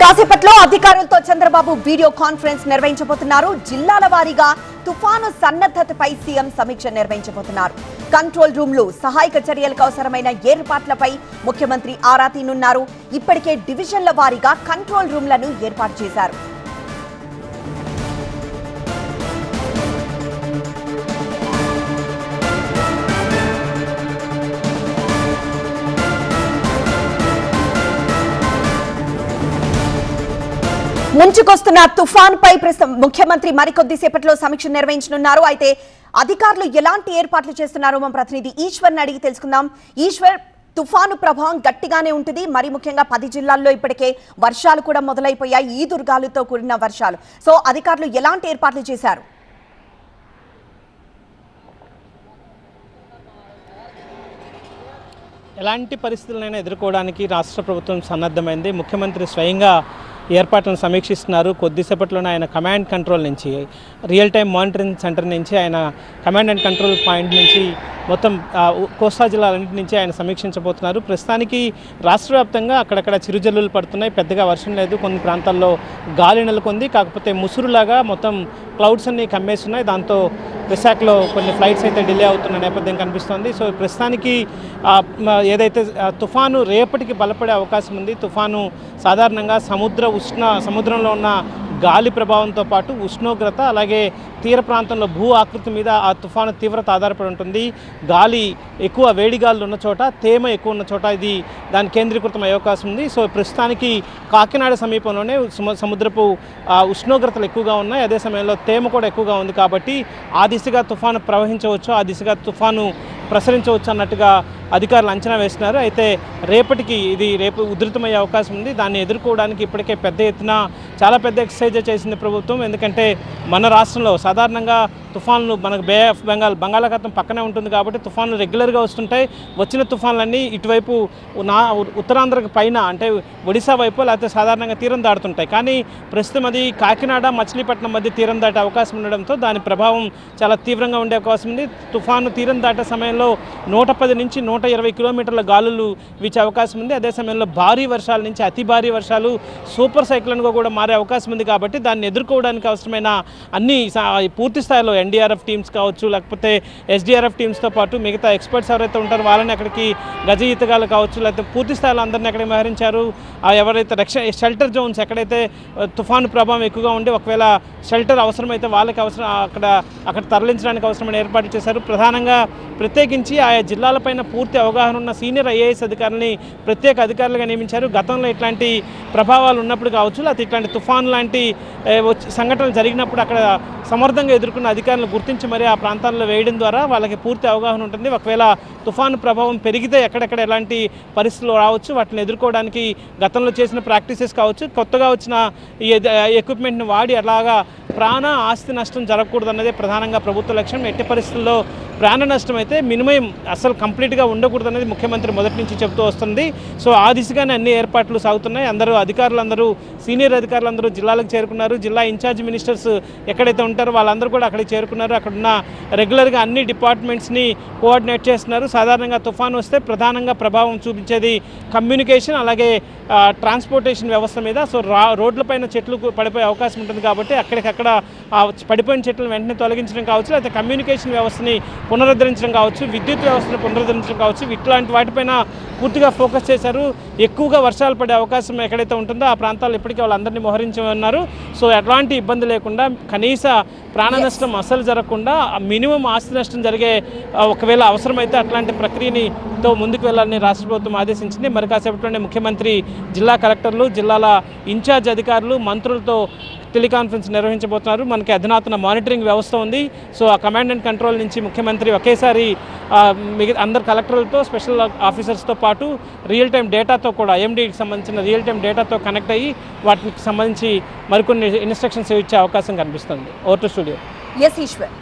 కాసేపట్లో అధికారులతో Chandrababu video conference నిర్వహించబోతున్నారు. జిల్లాల వారీగా తుఫాను సన్నద్ధతపై సీఎం సమీక్ష నిర్వహించబోతున్నారు. కంట్రోల్ రూమ్లు సహాయక చర్యలకు అవసరమైన ఏర్పాట్లపై ముఖ్యమంత్రి ఆరా తీనున్నారు ఇప్పటికే డివిజన్ల వారీగా కంట్రోల్ రూమ్లను ఏర్పాటు చేశారు. ముంచుకొస్తున్న తుఫాన్ పై ప్రస్తుతం ముఖ్యమంత్రి మరికొద్ది సేపట్లో సమీక్ష నిర్వహించనున్నారు. అయితే అధికారులు ఎలాంటి ఏర్పాట్లు చేస్తున్నారో మా ప్రతినిధి ఈశ్వర్ని అడిగి తెలుసుకుందాం. ఈశ్వర్ తుఫాను ప్రభావం గట్టిగానే ఉంటుంది. మరి ముఖ్యంగా పది జిల్లాల్లో ఇప్పటికే వర్షాలు కూడా మొదలైపోయాయి. ఈ దుర్గాలతో కూడిన వర్షాలు. సో అధికారులు ఎలాంటి ఏర్పాట్లు చేశారు? ఎలాంటి పరిస్థితులైనా ఎదుర్కోవడానికి రాష్ట్ర ప్రభుత్వం సన్నద్ధమైంది. ముఖ్యమంత్రి స్వయంగా ఏర్పాట్లను సమీక్షిస్తున్నారు. కొద్దిసేపట్లోనే ఆయన కమాండ్ కంట్రోల్ నుంచి రియల్ టైం మానిటరింగ్ సెంటర్ నుంచి ఆయన కమాండ్ అండ్ కంట్రోల్ పాయింట్ నుంచి మొత్తం కోస్తా జిల్లాలన్నింటి నుంచి ఆయన సమీక్షించబోతున్నారు. ప్రస్తుతానికి రాష్ట్ర వ్యాప్తంగా అక్కడక్కడ చిరుజల్లులు పడుతున్నాయి. పెద్దగా వర్షం లేదు. కొన్ని ప్రాంతాల్లో గాలి నెలకొంది. కాకపోతే ముసురులాగా మొత్తం క్లౌడ్స్ అన్ని కమ్మేస్తున్నాయి. దాంతో విశాఖలో కొన్ని ఫ్లైట్స్ అయితే డిలే అవుతున్న నేపథ్యం కనిపిస్తోంది. సో ప్రస్తుతానికి ఏదైతే తుఫాను రేపటికి బలపడే అవకాశం ఉంది. తుఫాను సాధారణంగా సముద్ర ఉష్ణ సముద్రంలో ఉన్న గాలి ప్రభావంతో పాటు ఉష్ణోగ్రత అలాగే తీర ప్రాంతంలో భూ ఆకృతి మీద ఆ తుఫాను తీవ్రత ఆధారపడి ఉంటుంది. గాలి ఎక్కువ వేడి గాలులు ఉన్న చోట తేమ ఎక్కువ ఉన్న చోట ఇది దాని కేంద్రీకృతం అయ్యే అవకాశం ఉంది. సో ప్రస్తుతానికి కాకినాడ సమీపంలోనే సముద్రపు ఉష్ణోగ్రతలు ఎక్కువగా ఉన్నాయి. అదే సమయంలో తేమ కూడా ఎక్కువగా ఉంది కాబట్టి ఆ దిశగా తుఫాను ప్రవహించవచ్చు ఆ దిశగా తుఫాను ప్రసరించవచ్చు అన్నట్టుగా అధికారులు అంచనా వేస్తున్నారు. అయితే రేపటికి ఇది రేపు ఉధృతమయ్యే అవకాశం ఉంది. దాన్ని ఎదుర్కోవడానికి ఇప్పటికే పెద్ద ఎత్తున చాలా పెద్ద ఎక్సర్సైజ్ చేసింది ప్రభుత్వం. ఎందుకంటే మన రాష్ట్రంలో సాధారణంగా తుఫాన్లు మనకు బే ఆఫ్ బెంగాల్ బంగాళాఖాతం పక్కనే ఉంటుంది కాబట్టి తుఫాన్లు రెగ్యులర్గా వస్తుంటాయి. వచ్చిన తుఫాన్లన్నీ ఇటువైపు నా ఉత్తరాంధ్రకు పైన అంటే ఒడిశా వైపు లేకపోతే సాధారణంగా తీరం దాటుతుంటాయి. కానీ ప్రస్తుతం అది కాకినాడ మచిలీపట్నం మధ్య తీరం దాటే అవకాశం ఉండడంతో దాని ప్రభావం చాలా తీవ్రంగా ఉండే అవకాశం ఉంది. తుఫాను తీరం దాటే సమయంలో నూట పది నుంచి నూట నూట ఇరవై కిలోమీటర్ల గాలులు వీచే అవకాశం ఉంది. అదే సమయంలో భారీ వర్షాల నుంచి అతి భారీ వర్షాలు సూపర్ సైక్లోన్గా కూడా మారే అవకాశం ఉంది కాబట్టి దాన్ని ఎదుర్కోవడానికి అవసరమైన అన్ని పూర్తి స్థాయిలో ఎన్డీఆర్ఎఫ్ టీమ్స్ కావచ్చు లేకపోతే ఎస్డీఆర్ఎఫ్ టీమ్స్తో పాటు మిగతా ఎక్స్పర్ట్స్ ఎవరైతే ఉంటారో వాళ్ళని అక్కడికి గజ ఈతగాలు కావచ్చు లేకపోతే పూర్తి స్థాయిలో అందరిని అక్కడ మోహరించారు. ఎవరైతే రక్ష షెల్టర్ జోన్స్ ఎక్కడైతే తుఫాను ప్రభావం ఎక్కువగా ఉండి ఒకవేళ షెల్టర్ అవసరమైతే వాళ్ళకి అవసరం అక్కడ అక్కడ తరలించడానికి అవసరమైన ఏర్పాట్లు చేశారు. ప్రధానంగా ప్రత్యేకించి ఆయా జిల్లాలపైన పూర్తి అవగాహన ఉన్న సీనియర్ ఐఏఎస్ అధికారులని ప్రత్యేక అధికారులుగా నియమించారు. గతంలో ఇట్లాంటి ప్రభావాలు ఉన్నప్పుడు కావచ్చు లేకపోతే ఇట్లాంటి తుఫాన్ లాంటి వచ్చి- సంఘటనలు జరిగినప్పుడు అక్కడ సమర్థంగా ఎదుర్కొన్న అధికారులను గుర్తించి మరి ఆ ప్రాంతాల్లో వేయడం ద్వారా వాళ్ళకి పూర్తి అవగాహన ఉంటుంది. ఒకవేళ తుఫాను ప్రభావం పెరిగితే ఎక్కడెక్కడ ఎలాంటి పరిస్థితులు రావచ్చు వాటిని ఎదుర్కోవడానికి గతంలో చేసిన ప్రాక్టీసెస్ కావచ్చు కొత్తగా వచ్చిన ఈ ఎక్విప్మెంట్ని వాడి అలాగా ప్రాణ ఆస్తి నష్టం జరగకూడదు అన్నదే ప్రధానంగా ప్రభుత్వ లక్ష్యం. ఎట్టి పరిస్థితుల్లో ప్రాణ నష్టం అయితే మినిమం అసలు కంప్లీట్గా ఉండకూడదు అనేది ముఖ్యమంత్రి మొదటి నుంచి చెబుతూ వస్తుంది. సో ఆ దిశగానే అన్ని ఏర్పాట్లు సాగుతున్నాయి. అందరూ అధికారులందరూ సీనియర్ అధికారులందరూ జిల్లాలకు చేరుకున్నారు. జిల్లా ఇన్ఛార్జ్ మినిస్టర్స్ ఎక్కడైతే ఉంటారో వాళ్ళందరూ కూడా అక్కడికి చేరుకున్నారు. అక్కడున్న రెగ్యులర్గా అన్ని డిపార్ట్మెంట్స్ని కోఆర్డినేట్ చేస్తున్నారు. సాధారణంగా తుఫాన్ వస్తే ప్రధానంగా ప్రభావం చూపించేది కమ్యూనికేషన్ అలాగే ట్రాన్స్పోర్టేషన్ వ్యవస్థ మీద. సో రా రోడ్లపైన చెట్లు పడిపోయే అవకాశం ఉంటుంది కాబట్టి అక్కడికక్కడ ఆ పడిపోయిన చెట్లను వెంటనే తొలగించడం కావచ్చు లేకపోతే కమ్యూనికేషన్ వ్యవస్థని పునరుద్ధరించడం కావచ్చు విద్యుత్ వ్యవస్థను పునరుద్ధరించడం కావచ్చు ఇట్లాంటి వాటిపైన పూర్తిగా ఫోకస్ చేశారు. ఎక్కువగా వర్షాలు పడే అవకాశం ఎక్కడైతే ఉంటుందో ఆ ప్రాంతాల్లో ఇప్పటికీ వాళ్ళందరినీ మోహరించి ఉన్నారు. సో ఎట్లాంటి ఇబ్బంది లేకుండా కనీస ప్రాణ నష్టం అసలు జరగకుండా మినిమం ఆస్తి నష్టం జరిగే ఒకవేళ అవసరమైతే అట్లాంటి ప్రక్రియని తో ముందుకు వెళ్ళాలని రాష్ట్ర ప్రభుత్వం ఆదేశించింది. మరి కాసేపట్లోనే ముఖ్యమంత్రి జిల్లా కలెక్టర్లు జిల్లాల ఇన్ఛార్జ్ అధికారులు మంత్రులతో టెలికాన్ఫరెన్స్ నిర్వహించబోతున్నారు. మనకి అధునాతన మానిటరింగ్ వ్యవస్థ ఉంది. సో ఆ కమాండ్ అండ్ కంట్రోల్ నుంచి ముఖ్యమంత్రి ఒకేసారి మిగతా అందరు కలెక్టర్లతో స్పెషల్ ఆఫీసర్స్తో పాటు రియల్ టైం డేటాతో కూడా ఎండీకి సంబంధించిన రియల్ టైం డేటాతో కనెక్ట్ అయ్యి వాటికి సంబంధించి మరికొన్ని ఇన్స్ట్రక్షన్స్ ఇచ్చే అవకాశం కనిపిస్తుంది. Voter studio. ఎస్ ఈశ్వర్.